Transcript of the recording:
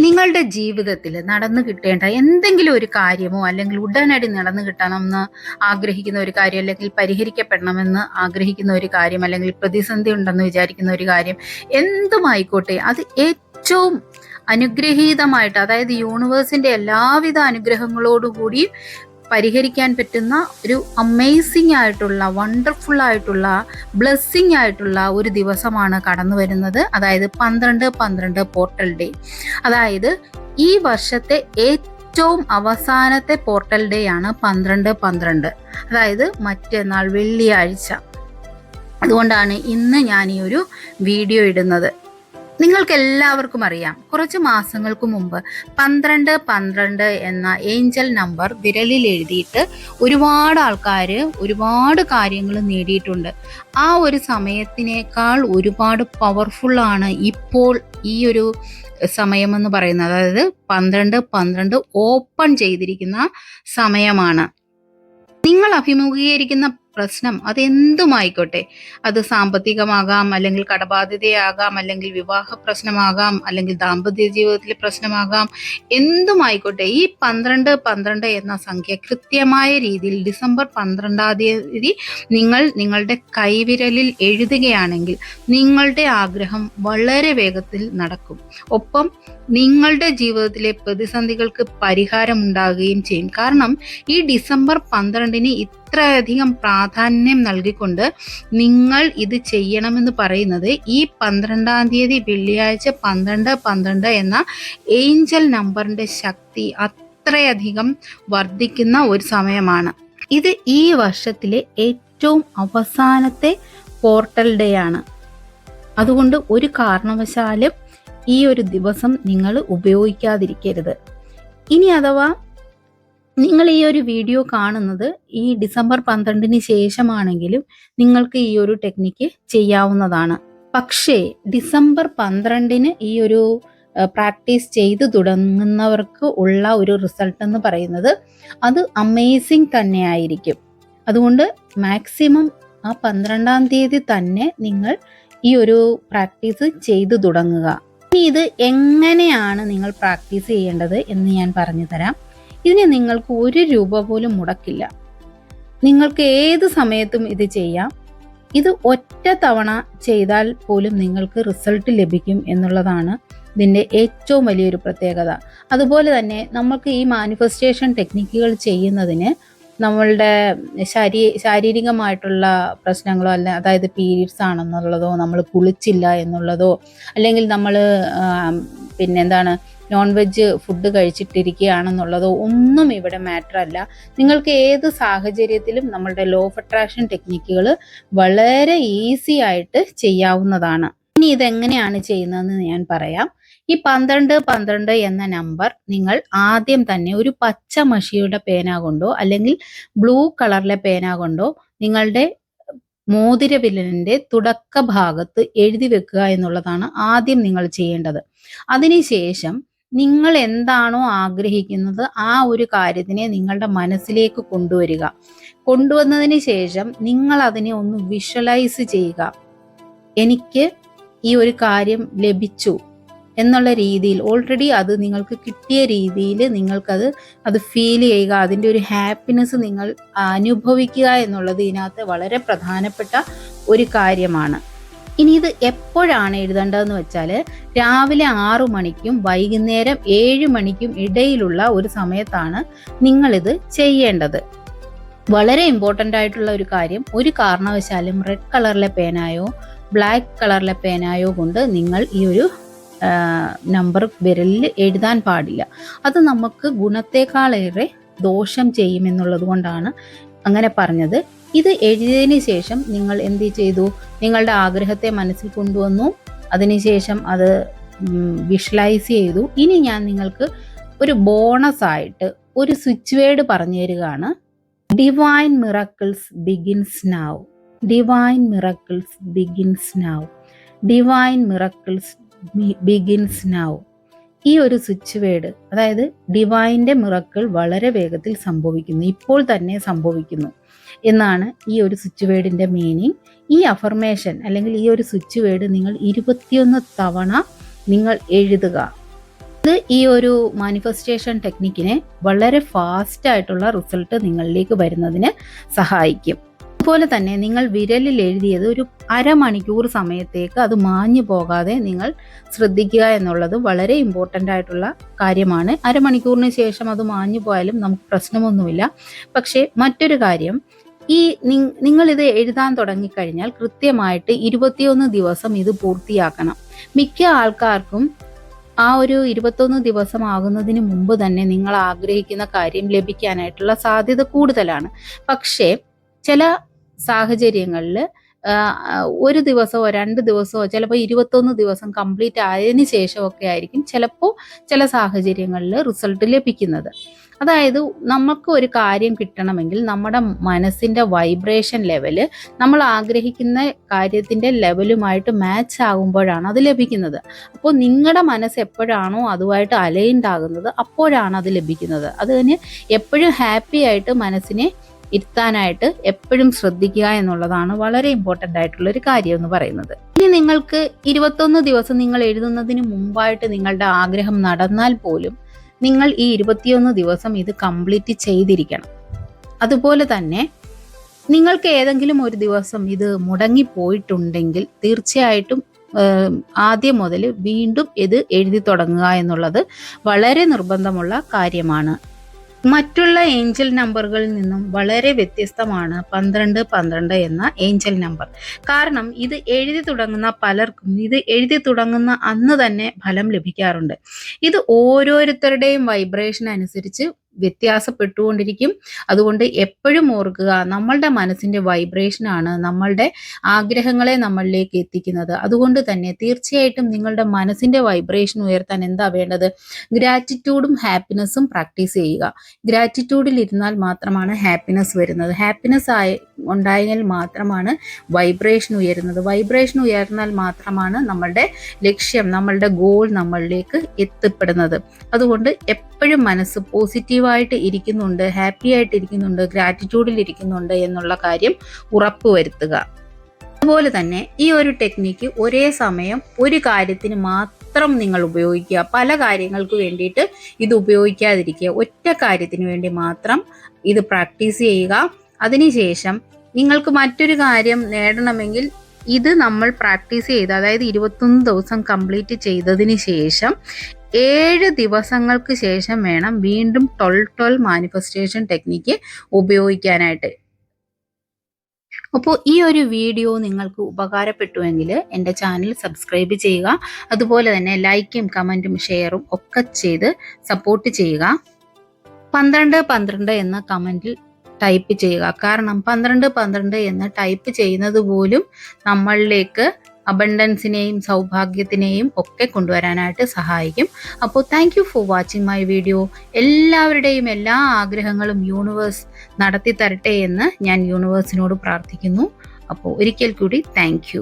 നിങ്ങളുടെ ജീവിതത്തിൽ നടന്നു കിട്ടേണ്ട എന്തെങ്കിലും ഒരു കാര്യമോ അല്ലെങ്കിൽ ഉടനടി നടന്നു കിട്ടണമെന്ന് ആഗ്രഹിക്കുന്ന ഒരു കാര്യം അല്ലെങ്കിൽ പരിഹരിക്കപ്പെടണമെന്ന് ആഗ്രഹിക്കുന്ന ഒരു കാര്യം അല്ലെങ്കിൽ പ്രതിസന്ധി ഉണ്ടെന്ന് വിചാരിക്കുന്ന ഒരു കാര്യം എന്തുമായിക്കോട്ടെ അത് ഏറ്റവും അനുഗ്രഹീതമായിട്ട് അതായത് യൂണിവേഴ്സിന്റെ എല്ലാവിധ അനുഗ്രഹങ്ങളോടുകൂടി പരിഹരിക്കാൻ പറ്റുന്ന ഒരു അമേസിംഗ് ആയിട്ടുള്ള വണ്ടർഫുൾ ആയിട്ടുള്ള ബ്ലെസ്സിങ് ആയിട്ടുള്ള ഒരു ദിവസമാണ് കടന്നു വരുന്നത്. അതായത് പന്ത്രണ്ട് പന്ത്രണ്ട് പോർട്ടൽ ഡേ അതായത് ഈ വർഷത്തെ ഏറ്റവും അവസാനത്തെ പോർട്ടൽ ഡേ ആണ് പന്ത്രണ്ട് പന്ത്രണ്ട്. അതായത് മറ്റന്നാൾ വെള്ളിയാഴ്ച. അതുകൊണ്ടാണ് ഇന്ന് ഞാൻ ഈ ഒരു വീഡിയോ ഇടുന്നത്. നിങ്ങൾക്ക് എല്ലാവർക്കും അറിയാം. കുറച്ച് മാസങ്ങൾക്ക് മുമ്പ് പന്ത്രണ്ട് പന്ത്രണ്ട് എന്ന ഏഞ്ചൽ നമ്പർ വിരലിൽ എഴുതിയിട്ട് ഒരുപാട് ആൾക്കാർ ഒരുപാട് കാര്യങ്ങൾ നേടിയിട്ടുണ്ട്. ആ ഒരു സമയത്തിനേക്കാൾ ഒരുപാട് പവർഫുള്ളാണ് ഇപ്പോൾ ഈ ഒരു സമയമെന്ന് പറയുന്നത്. അതായത് പന്ത്രണ്ട് പന്ത്രണ്ട് ഓപ്പൺ ചെയ്തിരിക്കുന്ന സമയമാണ്. നിങ്ങൾ അഭിമുഖീകരിക്കുന്ന പ്രശ്നം അതെന്തുമായിക്കോട്ടെ? അത് സാമ്പത്തികമാകാം അല്ലെങ്കിൽ കടബാധ്യതയാകാം അല്ലെങ്കിൽ വിവാഹ പ്രശ്നമാകാം അല്ലെങ്കിൽ ദാമ്പത്യ ജീവിതത്തിലെ പ്രശ്നമാകാം എന്തുമായിക്കോട്ടെ? ഈ പന്ത്രണ്ട് പന്ത്രണ്ട് എന്ന സംഖ്യ കൃത്യമായ രീതിയിൽ ഡിസംബർ പന്ത്രണ്ടാം തീയതി നിങ്ങൾ നിങ്ങളുടെ കൈവിരലിൽ എഴുതുകയാണെങ്കിൽ നിങ്ങളുടെ ആഗ്രഹം വളരെ വേഗത്തിൽ നടക്കും. ഒപ്പം നിങ്ങളുടെ ജീവിതത്തിലെ പ്രതിസന്ധികൾക്ക് പരിഹാരം ഉണ്ടാകുകയും ചെയ്യും. കാരണം ഈ ഡിസംബർ പന്ത്രണ്ടിന് ഇത്രയധികം പ്രാധാന്യം നൽകിക്കൊണ്ട് നിങ്ങൾ ഇത് ചെയ്യണമെന്ന് പറയുന്നത് ഈ പന്ത്രണ്ടാം തീയതി വെള്ളിയാഴ്ച പന്ത്രണ്ട് പന്ത്രണ്ട് എന്ന ഏഞ്ചൽ നമ്പറിന്റെ ശക്തി അത്രയധികം വർദ്ധിക്കുന്ന ഒരു സമയമാണ്. ഇത് ഈ വർഷത്തിലെ ഏറ്റവും അവസാനത്തെ പോർട്ടൽ ഡേ ആണ്. അതുകൊണ്ട് ഒരു കാരണവശാലും ഈ ഒരു ദിവസം നിങ്ങൾ ഉപയോഗിക്കാതിരിക്കരുത്. ഇനി അഥവാ നിങ്ങൾ ഈ ഒരു വീഡിയോ കാണുന്നത് ഈ ഡിസംബർ പന്ത്രണ്ടിന് ശേഷമാണെങ്കിലും നിങ്ങൾക്ക് ഈ ഒരു ടെക്നിക്ക് ചെയ്യാവുന്നതാണ്. പക്ഷേ ഡിസംബർ പന്ത്രണ്ടിന് ഈ ഒരു പ്രാക്ടീസ് ചെയ്ത് തുടങ്ങുന്നവർക്ക് ഉള്ള ഒരു റിസൾട്ട് എന്ന് പറയുന്നത് അത് അമേസിങ് തന്നെയായിരിക്കും. അതുകൊണ്ട് മാക്സിമം ആ പന്ത്രണ്ടാം തീയതി തന്നെ നിങ്ങൾ ഈ ഒരു പ്രാക്ടീസ് ചെയ്തു തുടങ്ങുക. ഇനി ഇത് എങ്ങനെയാണ് നിങ്ങൾ പ്രാക്ടീസ് ചെയ്യേണ്ടത് എന്ന് ഞാൻ പറഞ്ഞു തരാം ഇതിന് നിങ്ങൾക്ക് ഒരു രൂപ പോലും മുടക്കില്ല. നിങ്ങൾക്ക് ഏത് സമയത്തും ഇത് ചെയ്യാം. ഇത് ഒറ്റ തവണ ചെയ്താൽ പോലും നിങ്ങൾക്ക് റിസൾട്ട് ലഭിക്കും എന്നുള്ളതാണ് ഇതിന്റെ ഏറ്റവും വലിയൊരു പ്രത്യേകത. അതുപോലെ തന്നെ നമ്മൾക്ക് ഈ മാനിഫെസ്റ്റേഷൻ ടെക്നിക്കുകൾ ചെയ്യുന്നതിന് നമ്മളുടെ ശാരീ ശാരീരികമായിട്ടുള്ള പ്രശ്നങ്ങളോ അല്ല അതായത് പീരീഡ്സ് ആണെന്നുള്ളതോ നമ്മൾ കുളിച്ചില്ല എന്നുള്ളതോ അല്ലെങ്കിൽ നമ്മൾ പിന്നെന്താണ് നോൺ വെജ് ഫുഡ് കഴിച്ചിട്ടിരിക്കുകയാണെന്നുള്ളത് ഒന്നും ഇവിടെ മാറ്റർ അല്ല. നിങ്ങൾക്ക് ഏത് സാഹചര്യത്തിലും നമ്മളുടെ ലോ ഓഫ് അട്രാക്ഷൻ ടെക്നിക്കുകൾ വളരെ ഈസി ആയിട്ട് ചെയ്യാവുന്നതാണ്. ഇനി ഇതെങ്ങനെയാണ് ചെയ്യുന്നതെന്ന് ഞാൻ പറയാം. ഈ പന്ത്രണ്ട് പന്ത്രണ്ട് എന്ന നമ്പർ നിങ്ങൾ ആദ്യം തന്നെ ഒരു പച്ച മഷിയുടെ പേന കൊണ്ടോ അല്ലെങ്കിൽ ബ്ലൂ കളറിലെ പേന കൊണ്ടോ നിങ്ങളുടെ മോതിരവിരലിന്റെ തുടക്ക ഭാഗത്ത് എഴുതി വെക്കുക എന്നുള്ളതാണ് ആദ്യം നിങ്ങൾ ചെയ്യേണ്ടത്. അതിനുശേഷം നിങ്ങൾ എന്താണോ ആഗ്രഹിക്കുന്നത് ആ ഒരു കാര്യത്തിനെ നിങ്ങളുടെ മനസ്സിലേക്ക് കൊണ്ടുവരിക. കൊണ്ടുവന്നതിന് ശേഷം നിങ്ങൾ അതിനെ ഒന്ന് വിഷ്വലൈസ് ചെയ്യുക. എനിക്ക് ഈ ഒരു കാര്യം ലഭിച്ചു എന്നുള്ള രീതിയിൽ ഓൾറെഡി അത് നിങ്ങൾക്ക് കിട്ടിയ രീതിയിൽ നിങ്ങൾക്കത് അത് ഫീൽ ചെയ്യുക. അതിന്റെ ഒരു ഹാപ്പിനെസ് നിങ്ങൾ അനുഭവിക്കുക എന്നുള്ളത് ഇതിനകത്ത് വളരെ പ്രധാനപ്പെട്ട ഒരു കാര്യമാണ്. ഇനി ഇത് എപ്പോഴാണ് എഴുതേണ്ടതെന്ന് വെച്ചാൽ രാവിലെ ആറു മണിക്കും വൈകുന്നേരം ഏഴ് മണിക്കും ഇടയിലുള്ള ഒരു സമയത്താണ് നിങ്ങളിത് ചെയ്യേണ്ടത്. വളരെ ഇമ്പോർട്ടന്റ് ആയിട്ടുള്ള ഒരു കാര്യം ഒരു കാരണവശാലും റെഡ് കളറിലെ പേനായോ ബ്ലാക്ക് കളറിലെ പേനായോ കൊണ്ട് നിങ്ങൾ ഈ ഒരു നമ്പർ വിരലിൽ എഴുതാൻ പാടില്ല. അത് നമുക്ക് ഗുണത്തെക്കാളേറെ ദോഷം ചെയ്യുമെന്നുള്ളത് കൊണ്ടാണ് അങ്ങനെ പറഞ്ഞത്. ഇത് എഴുതിയതിന് ശേഷം നിങ്ങൾ എന്ത് ചെയ്തു? നിങ്ങളുടെ ആഗ്രഹത്തെ മനസ്സിൽ കൊണ്ടുവന്നു. അതിനുശേഷം അത് വിഷ്വലൈസ് ചെയ്തു. ഇനി ഞാൻ നിങ്ങൾക്ക് ഒരു ബോണസ് ആയിട്ട് ഒരു സ്വിച്ച് വേർഡ് പറഞ്ഞു തരികയാണ്. Divine miracles begins now divine miracles begins now divine miracles begins now ഈ ഒരു സ്വിച്ച് വേർഡ് അതായത് ഡിവൈന്റെ മിറക്കിൾ വളരെ വേഗത്തിൽ സംഭവിക്കുന്നു. ഇപ്പോൾ തന്നെ സംഭവിക്കുന്നു. എന്നാണ് ഈ ഒരു സ്വിച്ച് വേർഡിന്റെ മീനിങ് ഈ അഫർമേഷൻ അല്ലെങ്കിൽ ഈ ഒരു സ്വിച്ച് വേർഡ് നിങ്ങൾ ഇരുപത്തിയൊന്ന് തവണ നിങ്ങൾ എഴുതുക. ഇത് ഈ ഒരു മാനിഫെസ്റ്റേഷൻ ടെക്നിക്കിനെ വളരെ ഫാസ്റ്റ് ആയിട്ടുള്ള റിസൾട്ട് നിങ്ങളിലേക്ക് വരുന്നതിന് സഹായിക്കും. അതുപോലെ തന്നെ നിങ്ങൾ വിരലിൽ എഴുതിയത് ഒരു അരമണിക്കൂർ സമയത്തേക്ക് അത് മാഞ്ഞു പോകാതെ നിങ്ങൾ ശ്രദ്ധിക്കുക എന്നുള്ളത് വളരെ ഇമ്പോർട്ടന്റ് ആയിട്ടുള്ള കാര്യമാണ്. അരമണിക്കൂറിന് ശേഷം അത് മാഞ്ഞു പോയാലും നമുക്ക് പ്രശ്നമൊന്നുമില്ല. പക്ഷേ മറ്റൊരു കാര്യം ഈ നിങ്ങളിത് എഴുതാൻ തുടങ്ങിക്കഴിഞ്ഞാൽ കൃത്യമായിട്ട് ഇരുപത്തിയൊന്ന് ദിവസം ഇത് പൂർത്തിയാക്കണം. മിക്ക ആൾക്കാർക്കും ആ ഒരു ഇരുപത്തൊന്ന് ദിവസം ആകുന്നതിന് മുമ്പ് തന്നെ നിങ്ങൾ ആഗ്രഹിക്കുന്ന കാര്യം ലഭിക്കാനായിട്ടുള്ള സാധ്യത കൂടുതലാണ്. പക്ഷേ ചില സാഹചര്യങ്ങളിൽ ഒരു ദിവസമോ രണ്ട് ദിവസമോ ചിലപ്പോൾ ഇരുപത്തൊന്ന് ദിവസം കംപ്ലീറ്റ് ആയതിന് ശേഷമൊക്കെ ആയിരിക്കും ചിലപ്പോൾ ചില സാഹചര്യങ്ങളിൽ റിസൾട്ട് ലഭിക്കുന്നത്. അതായത് നമുക്ക് ഒരു കാര്യം കിട്ടണമെങ്കിൽ നമ്മുടെ മനസ്സിന്റെ വൈബ്രേഷൻ ലെവൽ നമ്മൾ ആഗ്രഹിക്കുന്ന കാര്യത്തിന്റെ ലെവലുമായിട്ട് മാച്ച് ആകുമ്പോഴാണ് അത് ലഭിക്കുന്നത്. അപ്പോൾ നിങ്ങളുടെ മനസ്സ് എപ്പോഴാണോ അതുമായിട്ട് അലൈൻഡ് ആകുന്നത് അപ്പോഴാണ് അത് ലഭിക്കുന്നത്. അത് തന്നെ എപ്പോഴും ഹാപ്പി ആയിട്ട് മനസ്സിനെ ഇരുത്താനായിട്ട് എപ്പോഴും ശ്രദ്ധിക്കുക എന്നുള്ളതാണ് വളരെ ഇമ്പോർട്ടന്റ് ആയിട്ടുള്ള ഒരു കാര്യം എന്ന് പറയുന്നത്. ഇനി നിങ്ങൾക്ക് ഇരുപത്തൊന്ന് ദിവസം നിങ്ങൾ എഴുതുന്നതിന് മുമ്പായിട്ട് നിങ്ങളുടെ ആഗ്രഹം നടന്നാൽ പോലും നിങ്ങൾ ഈ ഇരുപത്തിയൊന്ന് ദിവസം ഇത് കംപ്ലീറ്റ് ചെയ്തിരിക്കണം. അതുപോലെ തന്നെ നിങ്ങൾക്ക് ഏതെങ്കിലും ഒരു ദിവസം ഇത് മുടങ്ങി പോയിട്ടുണ്ടെങ്കിൽ തീർച്ചയായിട്ടും ആദ്യം മുതൽ വീണ്ടും ഇത് എഴുതി തുടങ്ങുക എന്നുള്ളത് വളരെ നിർബന്ധമുള്ള കാര്യമാണ്. മറ്റുള്ള ഏഞ്ചൽ നമ്പറുകളിൽ നിന്നും വളരെ വ്യത്യസ്തമാണ് പന്ത്രണ്ട് പന്ത്രണ്ട് എന്ന ഏഞ്ചൽ നമ്പർ. കാരണം ഇത് എഴുതി തുടങ്ങുന്ന പലർക്കും ഇത് എഴുതി തുടങ്ങുന്ന അന്ന് തന്നെ ഫലം ലഭിക്കാറുണ്ട്. ഇത് ഓരോരുത്തരുടെയും വൈബ്രേഷൻ അനുസരിച്ച് വ്യത്യാസപ്പെട്ടുകൊണ്ടിരിക്കും. അതുകൊണ്ട് എപ്പോഴും ഓർക്കുക നമ്മളുടെ മനസ്സിന്റെ വൈബ്രേഷൻ ആണ് നമ്മളുടെ ആഗ്രഹങ്ങളെ നമ്മളിലേക്ക് എത്തിക്കുന്നത്. അതുകൊണ്ട് തന്നെ തീർച്ചയായിട്ടും നിങ്ങളുടെ മനസ്സിന്റെ വൈബ്രേഷൻ ഉയർത്താൻ എന്താ വേണ്ടത്? ഗ്രാറ്റിറ്റ്യൂഡും ഹാപ്പിനെസ്സും പ്രാക്ടീസ് ചെയ്യുക. ഗ്രാറ്റിറ്റ്യൂഡിൽ ഇരുന്നാൽ മാത്രമാണ് ഹാപ്പിനെസ് വരുന്നത്. ഹാപ്പിനെസ് ആയി ഉണ്ടായാൽ മാത്രമാണ് വൈബ്രേഷൻ ഉയരുന്നത്. വൈബ്രേഷൻ ഉയർന്നാൽ മാത്രമാണ് നമ്മളുടെ ലക്ഷ്യം നമ്മളുടെ ഗോൾ നമ്മളിലേക്ക് എത്തിപ്പെടുന്നത്. അതുകൊണ്ട് എപ്പോഴും മനസ്സ് പോസിറ്റീവായിട്ട് ഇരിക്കുന്നുണ്ട് ഹാപ്പി ആയിട്ട് ഇരിക്കുന്നുണ്ട് ഗ്രാറ്റിറ്റ്യൂഡിൽ ഇരിക്കുന്നുണ്ട് എന്നുള്ള കാര്യം ഉറപ്പുവരുത്തുക. അതുപോലെ തന്നെ ഈ ഒരു ടെക്നിക്ക് ഒരേ സമയം ഒരു കാര്യത്തിന് മാത്രം നിങ്ങൾ ഉപയോഗിക്കുക. പല കാര്യങ്ങൾക്ക് വേണ്ടിയിട്ട് ഇത് ഉപയോഗിക്കാതിരിക്കുക. ഒറ്റ കാര്യത്തിന് വേണ്ടി മാത്രം ഇത് പ്രാക്ടീസ് ചെയ്യുക. അതിനുശേഷം നിങ്ങൾക്ക് മറ്റൊരു കാര്യം നേടണമെങ്കിൽ ഇത് നമ്മൾ പ്രാക്ടീസ് ചെയ്ത് അതായത് ഇരുപത്തൊന്ന് ദിവസം കംപ്ലീറ്റ് ചെയ്തതിന് ശേഷം ഏഴ് ദിവസങ്ങൾക്ക് ശേഷം വേണം വീണ്ടും ട്വൽ ട്വൽ മാനിഫെസ്റ്റേഷൻ ടെക്നിക്ക് ഉപയോഗിക്കാനായിട്ട്. അപ്പോൾ ഈ ഒരു വീഡിയോ നിങ്ങൾക്ക് ഉപകാരപ്പെട്ടുവെങ്കിൽ എന്റെ ചാനൽ സബ്സ്ക്രൈബ് ചെയ്യുക. അതുപോലെ തന്നെ ലൈക്കും കമന്റും ഷെയറും ഒക്കെ ചെയ്ത് സപ്പോർട്ട് ചെയ്യുക. പന്ത്രണ്ട് പന്ത്രണ്ട് എന്ന കമന്റിൽ ടൈപ്പ് ചെയ്യുക. കാരണം പന്ത്രണ്ട് പന്ത്രണ്ട് എന്ന് ടൈപ്പ് ചെയ്യുന്നത് പോലും നമ്മളിലേക്ക് അബണ്ടൻസിനെയും സൗഭാഗ്യത്തിനെയും ഒക്കെ കൊണ്ടുവരാനായിട്ട് സഹായിക്കും. അപ്പോൾ thank you for watching my video എല്ലാവരുടെയും എല്ലാ ആഗ്രഹങ്ങളും യൂണിവേഴ്സ് നടത്തി തരട്ടെ എന്ന് ഞാൻ യൂണിവേഴ്സിനോട് പ്രാർത്ഥിക്കുന്നു. അപ്പോൾ ഒരിക്കൽ കൂടി താങ്ക്